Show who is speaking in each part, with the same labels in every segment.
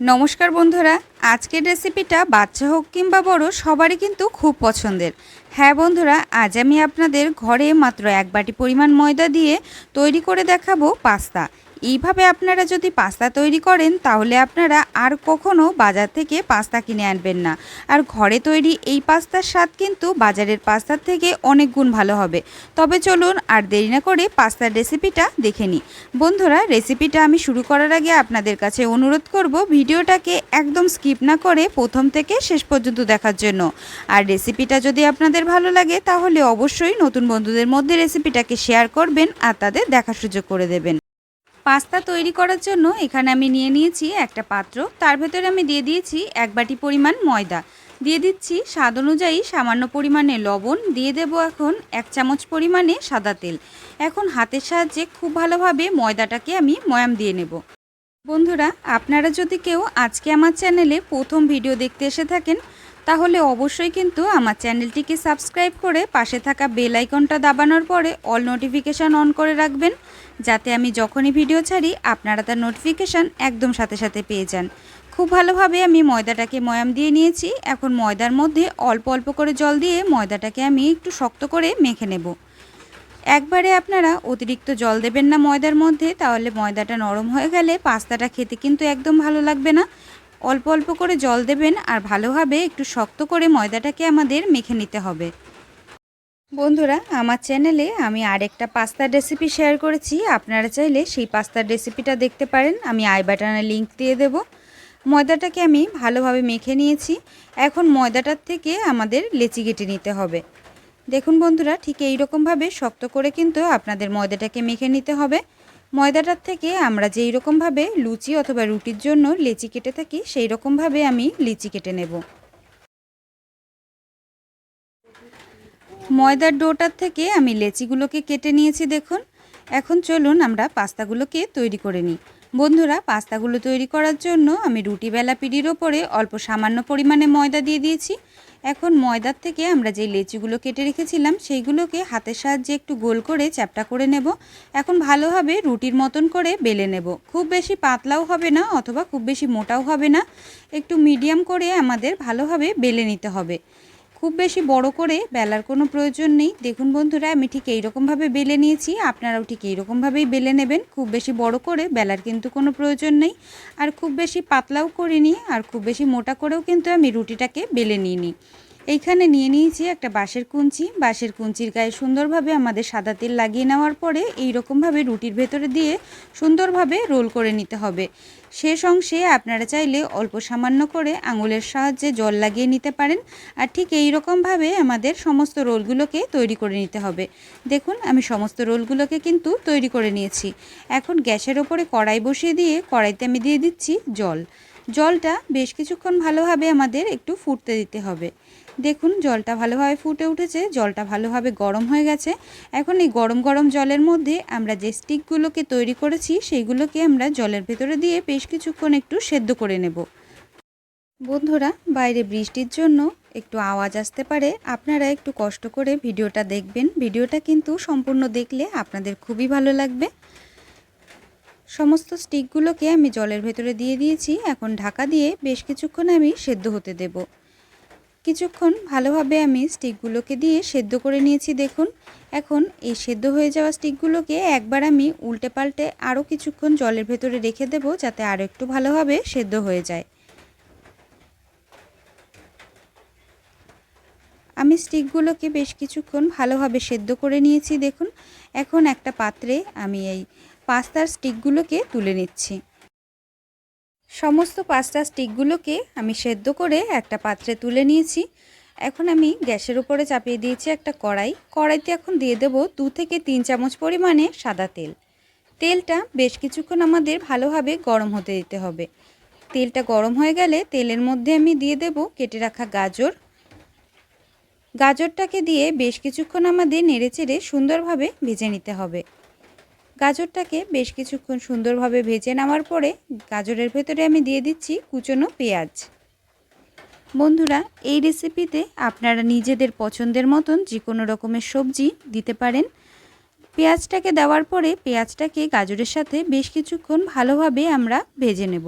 Speaker 1: নমস্কার বন্ধুরা, আজকের রেসিপিটা বাচ্চা হোক কিংবা বড়, সবারই কিন্তু খুব পছন্দের। হ্যাঁ বন্ধুরা, আজ আমি আপনাদের ঘরে মাত্র এক বাটি পরিমাণ ময়দা দিয়ে তৈরি করে দেখাবো পাস্তা। এইভাবে আপনারা যদি পাস্তা তৈরি করেন, তাহলে আপনারা আর কখনো বাজার থেকে পাস্তা কিনে আনবেন না। আর ঘরে তৈরি এই পাস্তার স্বাদ কিন্তু বাজারের পাস্তার থেকে অনেক গুণ ভালো হবে। তবে চলুন আর দেরি না করে পাস্তার রেসিপিটা দেখে নিই। বন্ধুরা, রেসিপিটা আমি শুরু করার আগে আপনাদের কাছে অনুরোধ করব ভিডিওটাকে একদম স্কিপ না করে প্রথম থেকে শেষ পর্যন্ত দেখার জন্য। আর রেসিপিটা যদি আপনাদের ভালো লাগে, তাহলে অবশ্যই নতুন বন্ধুদের মধ্যে রেসিপিটাকে শেয়ার করবেন আর তাদের দেখার সুযোগ করে দেবেন। পাস্তা তৈরি করার জন্য এখানে আমি নিয়ে নিয়েছি একটা পাত্র। তার ভেতরে আমি দিয়ে দিয়েছি এক বাটি পরিমাণ ময়দা। দিয়ে দিচ্ছি স্বাদ অনুযায়ী সামান্য পরিমাণে লবণ। দিয়ে দেব এখন এক চামচ পরিমাণে সাদা তেল। এখন হাতের সাহায্যে খুব ভালোভাবে ময়দাটাকে আমি ময়াম দিয়ে নেব। বন্ধুরা, আপনারা যদি কেউ আজকে আমার চ্যানেলে প্রথম ভিডিও দেখতে এসে থাকেন, তাহলে অবশ্যই কিন্তু আমার চ্যানেলটিকে সাবস্ক্রাইব করে পাশে থাকা বেল আইকনটা দাবানোর পরে অল নোটিফিকেশান অন করে রাখবেন। যাতে আমি যখনই ভিডিও ছাড়ি, আপনারা তার নোটিফিকেশান একদম সাথে সাথে পেয়ে যান। খুব ভালোভাবে আমি ময়দাটাকে ময়াম দিয়ে নিয়েছি। এখন ময়দার মধ্যে অল্প অল্প করে জল দিয়ে ময়দাটাকে আমি একটু শক্ত করে মেখে নেব। একবারে আপনারা অতিরিক্ত জল দেবেন না ময়দার মধ্যে, তাহলে ময়দাটা নরম হয়ে গেলে পাস্তাটা খেতে কিন্তু একদম ভালো লাগবে না। অল্প অল্প করে জল দেবেন আর ভালোভাবে একটু শক্ত করে ময়দাটাকে আমাদের মেখে নিতে হবে। বন্ধুরা, আমার চ্যানেলে আমি আরেকটা পাস্তার রেসিপি শেয়ার করেছি। আপনারা চাইলে সেই পাস্তার রেসিপিটা দেখতে পারেন। আমি আই বাটনের লিঙ্ক দিয়ে দেব। ময়দাটাকে আমি ভালোভাবে মেখে নিয়েছি। এখন ময়দাটার থেকে আমাদের লেচি কেটে নিতে হবে। দেখুন বন্ধুরা, ঠিক এই রকমভাবে শক্ত করে কিন্তু আপনাদের ময়দাটাকে মেখে নিতে হবে। ময়দাটার থেকে আমরা যেই রকমভাবে লুচি অথবা রুটির জন্য লেচি কেটে থাকি সেই রকমভাবে আমি লিচি কেটে নেব। ময়দার ডোটার থেকে আমি লেচিগুলোকে কেটে নিয়েছি দেখুন। এখন চলুন আমরা পাস্তাগুলোকে তৈরি করে নিই। বন্ধুরা, পাস্তাগুলো তৈরি করার জন্য আমি রুটি বেলা পিড়ির ওপরে অল্প সামান্য পরিমাণে ময়দা দিয়ে দিয়েছি। এখন ময়দার থেকে আমরা যে লেচিগুলো কেটে রেখেছিলাম, সেইগুলোকে হাতের সাহায্যে একটু গোল করে চ্যাপটা করে নেব। এখন ভালোভাবে রুটির মতন করে বেলে নেব। খুব বেশি পাতলাও হবে না অথবা খুব বেশি মোটাও হবে না। একটু মিডিয়াম করে আমাদের ভালোভাবে বেলে নিতে হবে। খুব বেশি বড় করে বেলার কোনো প্রয়োজন নেই। দেখুন বন্ধুরা, আমি ঠিক এইরকমভাবে বেলে নিয়েছি, আপনারাও ঠিক এইরকমভাবেই বেলে নেবেন। খুব বেশি বড় করে বেলার কিন্তু কোনো প্রয়োজন নেই। আর খুব বেশি পাতলাও করিনি, আর খুব বেশি মোটা করেও কিন্তু আমি রুটিটাকে বেলে নিইনি। এইখানে নিয়ে নিয়েছি একটা বাঁশের কুঞ্চি। বাঁশের কুঞ্চির গায়ে সুন্দরভাবে আমাদের সাদা তেল লাগিয়ে নেওয়ার পরে এই রকমভাবে রুটির ভেতরে দিয়ে সুন্দরভাবে রোল করে নিতে হবে। শেষ অংশে আপনারা চাইলে অল্প সামান্য করে আঙুলের সাহায্যে জল লাগিয়ে নিতে পারেন। আর ঠিক এই রকমভাবে আমাদের সমস্ত রোলগুলোকে তৈরি করে নিতে হবে। দেখুন, আমি সমস্ত রোলগুলোকে কিন্তু তৈরি করে নিয়েছি। এখন গ্যাসের ওপরে কড়াই বসিয়ে দিয়ে কড়াইতে আমি দিয়ে দিচ্ছি জল। জলটা বেশ কিছুক্ষণ ভালোভাবে আমাদের একটু ফুটতে দিতে হবে। দেখুন, জলটা ভালোভাবে ফুটে উঠেছে, জলটা ভালোভাবে গরম হয়ে গেছে। এখন এই গরম গরম জলের মধ্যে আমরা যে স্টিকগুলোকে তৈরি করেছি, সেইগুলোকে আমরা জলের ভেতরে দিয়ে বেশ কিছুক্ষণ একটু সেদ্ধ করে নেব। বন্ধুরা, বাইরে বৃষ্টির জন্য একটু আওয়াজ আসতে পারে। আপনারা একটু কষ্ট করে ভিডিওটা দেখবেন। ভিডিওটা কিন্তু সম্পূর্ণ দেখলে আপনাদের খুবই ভালো লাগবে। সমস্ত স্টিকগুলোকে আমি জলের ভেতরে দিয়ে দিয়েছি। এখন ঢাকা দিয়ে বেশ কিছুক্ষণ আমি সেদ্ধ হতে দেব। কিছুক্ষণ ভালোভাবে আমি স্টিকগুলোকে দিয়ে সেদ্ধ করে নিয়েছি, দেখুন। এখন এই সেদ্ধ হয়ে যাওয়া স্টিকগুলোকে একবার আমি উল্টে পাল্টে আরও কিছুক্ষণ জলের ভেতরে রেখে দেব, যাতে আরও একটু ভালোভাবে সেদ্ধ হয়ে যায়। আমি স্টিকগুলোকে বেশ কিছুক্ষণ ভালোভাবে সেদ্ধ করে নিয়েছি, দেখুন। এখন একটা পাত্রে আমি এই পাস্তার স্টিকগুলোকে তুলে নিচ্ছি। সমস্ত পাঁচটা স্টিকগুলোকে আমি সেদ্ধ করে একটা পাত্রে তুলে নিয়েছি। এখন আমি গ্যাসের উপরে চাপিয়ে দিয়েছি একটা কড়াই। কড়াইতে এখন দিয়ে দেব দু থেকে তিন চামচ পরিমাণে সাদা তেল। তেলটা বেশ কিছুক্ষণ আমাদের ভালোভাবে গরম হতে দিতে হবে। তেলটা গরম হয়ে গেলে তেলের মধ্যে আমি দিয়ে দেব কেটে রাখা গাজর। গাজরটাকে দিয়ে বেশ কিছুক্ষণ আমাদের নেড়েচেড়ে সুন্দরভাবে ভেজে নিতে হবে। গাজরটাকে বেশ কিছুক্ষণ সুন্দরভাবে ভেজে নেওয়ার পরে গাজরের ভেতরে আমি দিয়ে দিচ্ছি কুচনো পেঁয়াজ। বন্ধুরা, এই রেসিপিতে আপনারা নিজেদের পছন্দের মতন যে কোনো রকমের সবজি দিতে পারেন। পেঁয়াজটাকে দেওয়ার পরে পেঁয়াজটাকে গাজরের সাথে বেশ কিছুক্ষণ ভালোভাবে আমরা ভেজে নেব।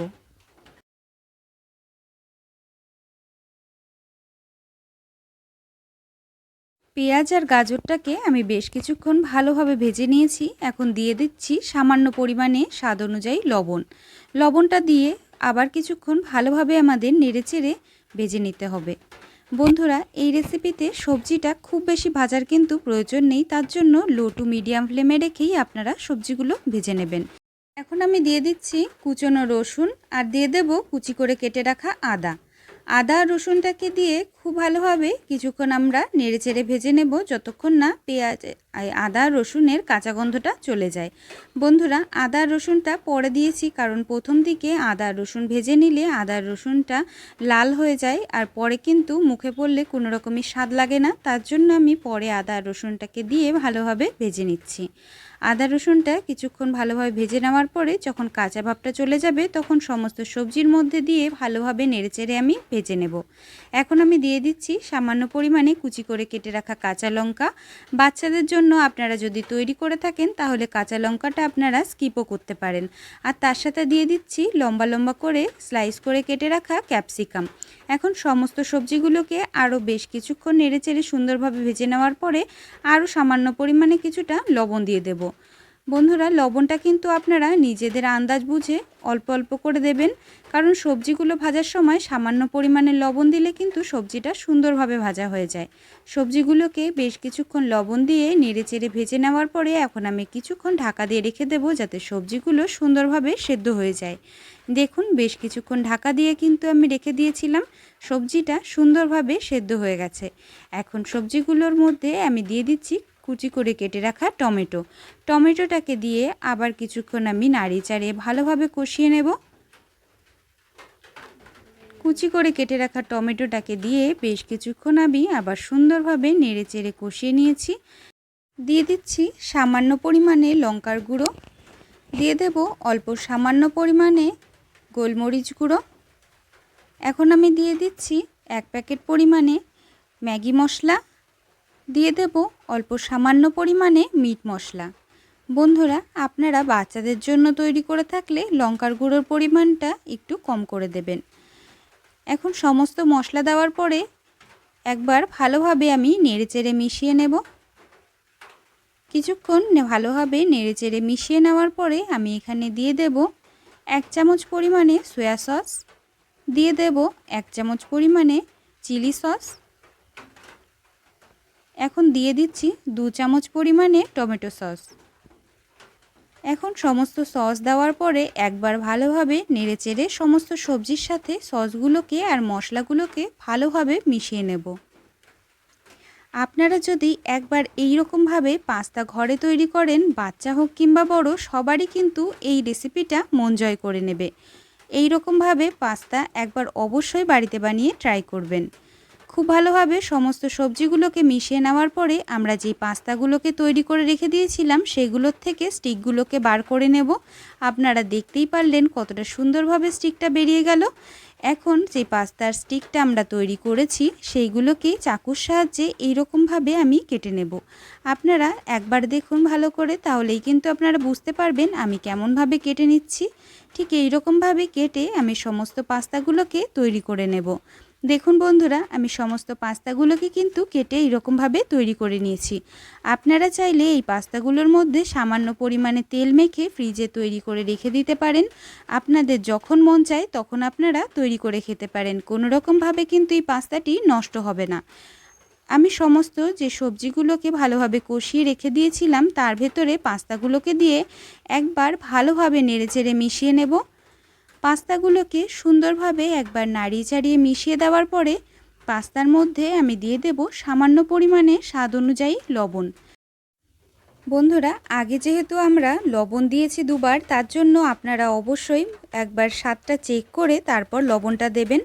Speaker 1: পেঁয়াজ আর গাজরটাকে আমি বেশ কিছুক্ষণ ভালোভাবে ভেজে নিয়েছি। এখন দিয়ে দিচ্ছি সামান্য পরিমাণে স্বাদ অনুযায়ী লবণ। লবণটা দিয়ে আবার কিছুক্ষণ ভালোভাবে আমাদের নেড়েচেড়ে ভেজে নিতে হবে। বন্ধুরা, এই রেসিপিতে সবজিটা খুব বেশি ভাজার কিন্তু প্রয়োজন নেই, তার জন্য লো টু মিডিয়াম ফ্লেমে রেখেই আপনারা সবজিগুলো ভেজে নেবেন। এখন আমি দিয়ে দিচ্ছি কুচনো রসুন আর দিয়ে দেব কুচি করে কেটে রাখা আদা। আদা, রসুনটাকে দিয়ে খুব ভালোভাবে কিছুক্ষণ আমরা নেড়েচেড়ে ভেজে নেব যতক্ষণ না পেঁয়াজ আদা, রসুনের কাঁচা গন্ধটা চলে যায়। বন্ধুরা, আদা, রসুনটা পরে দিয়েছি কারণ প্রথম দিকে আদা, রসুন ভেজে নিলে আদা, রসুনটা লাল হয়ে যায় আর পরে কিন্তু মুখে পড়লে কোনো রকমই স্বাদ লাগে না। তার জন্য আমি পরে আদা, রসুনটাকে দিয়ে ভালোভাবে ভেজে নিচ্ছি। আদা রসুনটা কিছুক্ষণ ভালোভাবে ভেজে নেওয়ার পরে যখন কাঁচা ভাবটা চলে যাবে, তখন সমস্ত সবজির মধ্যে দিয়ে ভালোভাবে নেড়েচেড়ে আমি ভেজে নেব। এখন আমি দিয়ে দিচ্ছি সামান্য পরিমাণে কুচি করে কেটে রাখা কাঁচা লঙ্কা। বাচ্চাদের জন্য আপনারা যদি তৈরি করে থাকেন, তাহলে কাঁচা লঙ্কাটা আপনারা স্কিপও করতে পারেন। আর তার সাথে দিয়ে দিচ্ছি লম্বা লম্বা করে স্লাইস করে কেটে রাখা ক্যাপসিকাম। এখন সমস্ত সবজিগুলোকে আরও বেশ কিছুক্ষণ নেড়েচেড়ে সুন্দরভাবে ভেজে নেওয়ার পরে আরও সামান্য পরিমাণে কিছুটা লবণ দিয়ে দেব। বন্ধুরা, লবণটা কিন্তু আপনারা নিজেদের আন্দাজ বুঝে অল্প অল্প করে দেবেন। কারণ সবজিগুলো ভাজার সময় সামান্য পরিমাণে লবণ দিলে কিন্তু সবজিটা সুন্দরভাবে ভাজা হয়ে যায়। সবজিগুলোকে বেশ কিছুক্ষণ লবণ দিয়ে নেড়ে চেড়ে ভেজে নেওয়ার পরে এখন আমি কিছুক্ষণ ঢাকা দিয়ে রেখে দেবো যাতে সবজিগুলো সুন্দরভাবে সেদ্ধ হয়ে যায়। দেখুন, বেশ কিছুক্ষণ ঢাকা দিয়ে কিন্তু আমি রেখে দিয়েছিলাম। সবজিটা সুন্দরভাবে সেদ্ধ হয়ে গেছে। এখন সবজিগুলোর মধ্যে আমি দিয়ে দিচ্ছি কুচি করে কেটে রাখা টমেটো। টমেটোটাকে দিয়ে আবার কিছুক্ষণ আমি নাড়িয়ে চাড়িয়ে ভালোভাবে কষিয়ে নেব। কুচি করে কেটে রাখা টমেটোটাকে দিয়ে বেশ কিছুক্ষণ আমি আবার সুন্দরভাবে নেড়ে চেড়ে কষিয়ে নিয়েছি। দিয়ে দিচ্ছি সামান্য পরিমাণে লঙ্কার গুঁড়ো। দিয়ে দেব অল্প সামান্য পরিমাণে গোলমরিচ গুঁড়ো। এখন আমি দিয়ে দিচ্ছি এক প্যাকেট পরিমাণে ম্যাগি মশলা। দিয়ে দেব অল্প সামান্য পরিমাণে মিট মশলা। বন্ধুরা, আপনারা বাচ্চাদের জন্য তৈরি করে থাকলে লঙ্কার গুঁড়োর পরিমাণটা একটু কম করে দেবেন। এখন সমস্ত মশলা দেওয়ার পরে একবার ভালোভাবে আমি নেড়েচেড়ে মিশিয়ে নেব। কিছুক্ষণ ভালোভাবে নেড়েচেড়ে মিশিয়ে নেওয়ার পরে আমি এখানে দিয়ে দেব এক চামচ পরিমাণে সয়া সস, দিয়ে দেব এক চামচ পরিমাণে চিলি সস এখন দিয়ে দিচ্ছি দু চামচ পরিমাণে টমেটো সস। এখন সমস্ত সস দেওয়ার পরে একবার ভালোভাবে নেড়েচেড়ে সমস্ত সবজির সাথে সসগুলোকে আর মশলাগুলোকে ভালোভাবে মিশিয়ে নেব। আপনারা যদি একবার এই রকমভাবে পাস্তা ঘরে তৈরি করেন, বাচ্চা হোক কিংবা বড়, সবারই কিন্তু এই রেসিপিটা মন জয় করে নেবে। এই রকমভাবে পাস্তা একবার অবশ্যই বাড়িতে বানিয়ে ট্রাই করবেন। খুব ভালোভাবে সমস্ত সবজিগুলোকে মিশিয়ে নেওয়ার পরে আমরা যে পাস্তাগুলোকে তৈরি করে রেখে দিয়েছিলাম, সেগুলোর থেকে স্টিকগুলোকে বার করে নেব। আপনারা দেখতেই পারলেন কতটা সুন্দরভাবে স্টিকটা বেরিয়ে গেল। এখন যে পাস্তার স্টিকটা আমরা তৈরি করেছি, সেইগুলোকে চাকুর সাহায্যে এইরকমভাবে আমি কেটে নেব। আপনারা একবার দেখুন ভালো করে, তাহলেই কিন্তু আপনারা বুঝতে পারবেন আমি কেমনভাবে কেটে নিচ্ছি। ঠিক এইরকমভাবে কেটে আমি সমস্ত পাস্তাগুলোকে তৈরি করে নেব। দেখুন বন্ধুরা, আমি সমস্ত পাস্তাগুলোকে কিন্তু কেটে এইরকমভাবে তৈরি করে নিয়েছি। আপনারা চাইলে এই পাস্তাগুলোর মধ্যে সামান্য পরিমাণে তেল মেখে ফ্রিজে তৈরি করে রেখে দিতে পারেন। আপনাদের যখন মন চায় তখন আপনারা তৈরি করে খেতে পারেন। কোনো রকমভাবে কিন্তু এই পাস্তাটি নষ্ট হবে না। আমি সমস্ত যে সবজিগুলোকে ভালোভাবে কষিয়ে রেখে দিয়েছিলাম, তার ভেতরে পাস্তাগুলোকে দিয়ে একবার ভালোভাবে নেড়েচেড়ে মিশিয়ে নেব। পাস্তাগুলোকে সুন্দরভাবে একবার নাড়িয়ে চাড়িয়ে মিশিয়ে দেওয়ার পরে পাস্তার মধ্যে আমি দিয়ে দেব সামান্য পরিমাণে স্বাদ অনুযায়ী লবণ। বন্ধুরা, আগে যেহেতু আমরা লবণ দিয়েছি দুবার, তার জন্য আপনারা অবশ্যই একবার স্বাদটা চেক করে তারপর লবণটা দেবেন।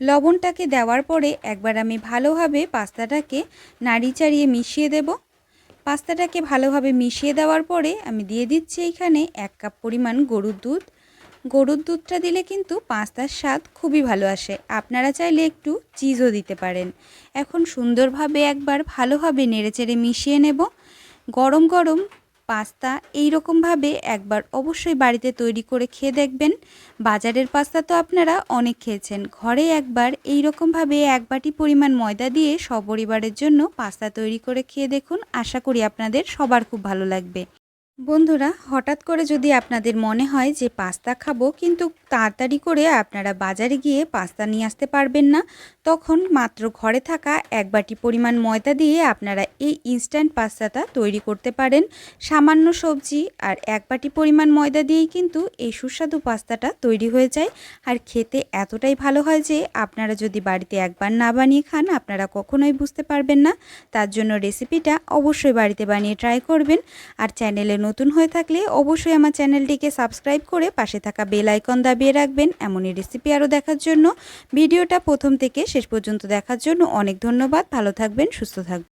Speaker 1: লবণটাকে দেওয়ার পরে একবার আমি ভালোভাবে পাস্তাটাকে নাড়ি চাড়িয়ে মিশিয়ে দেব। পাস্তাটাকে ভালোভাবে মিশিয়ে দেওয়ার পরে আমি দিয়ে দিচ্ছি এখানে এক কাপ পরিমাণ গরুর দুধ। গরুর দুধটা দিলে কিন্তু পাস্তার স্বাদ খুবই ভালো আসে। আপনারা চাইলে একটু চিজও দিতে পারেন। এখন সুন্দরভাবে একবার ভালোভাবে নেড়েচেড়ে মিশিয়ে নেব। গরম গরম পাস্তা এই রকমভাবে একবার অবশ্যই বাড়িতে তৈরি করে খেয়ে দেখবেন। বাজারের পাস্তা তো আপনারা অনেক খেয়েছেন। ঘরে একবার এই রকমভাবে এক বাটি পরিমাণ ময়দা দিয়ে সপরিবারের জন্য পাস্তা তৈরি করে খেয়ে দেখুন। আশা করি আপনাদের সবার খুব ভালো লাগবে। বন্ধুরা, হঠাৎ করে যদি আপনাদের মনে হয় যে পাস্তা খাব, কিন্তু তাড়াতাড়ি করে আপনারা বাজারে গিয়ে পাস্তা নিয়ে আসতে পারবেন না, তখন মাত্র ঘরে থাকা এক বাটি পরিমাণ ময়দা দিয়ে আপনারা এই ইনস্ট্যান্ট পাস্তাটা তৈরি করতে পারেন। সামান্য সবজি আর এক বাটি পরিমাণ ময়দা দিয়েই কিন্তু এই সুস্বাদু পাস্তাটা তৈরি হয়ে যায়। আর খেতে এতটাই ভালো হয় যে আপনারা যদি বাড়িতে একবার না বানিয়ে খান, আপনারা কখনোই বুঝতে পারবেন না। তার জন্য রেসিপিটা অবশ্যই বাড়িতে বানিয়ে ট্রাই করবেন। আর চ্যানেলে নতুন হয়ে থাকলে অবশ্যই আমার চ্যানেলটিকে সাবস্ক্রাইব করে পাশে থাকা বেল আইকন দাবিয়ে রাখবেন। এমনই রেসিপি আরও দেখার জন্য। ভিডিওটা প্রথম থেকে শেষ পর্যন্ত দেখার জন্য অনেক ধন্যবাদ। ভালো থাকবেন, সুস্থ থাকবেন।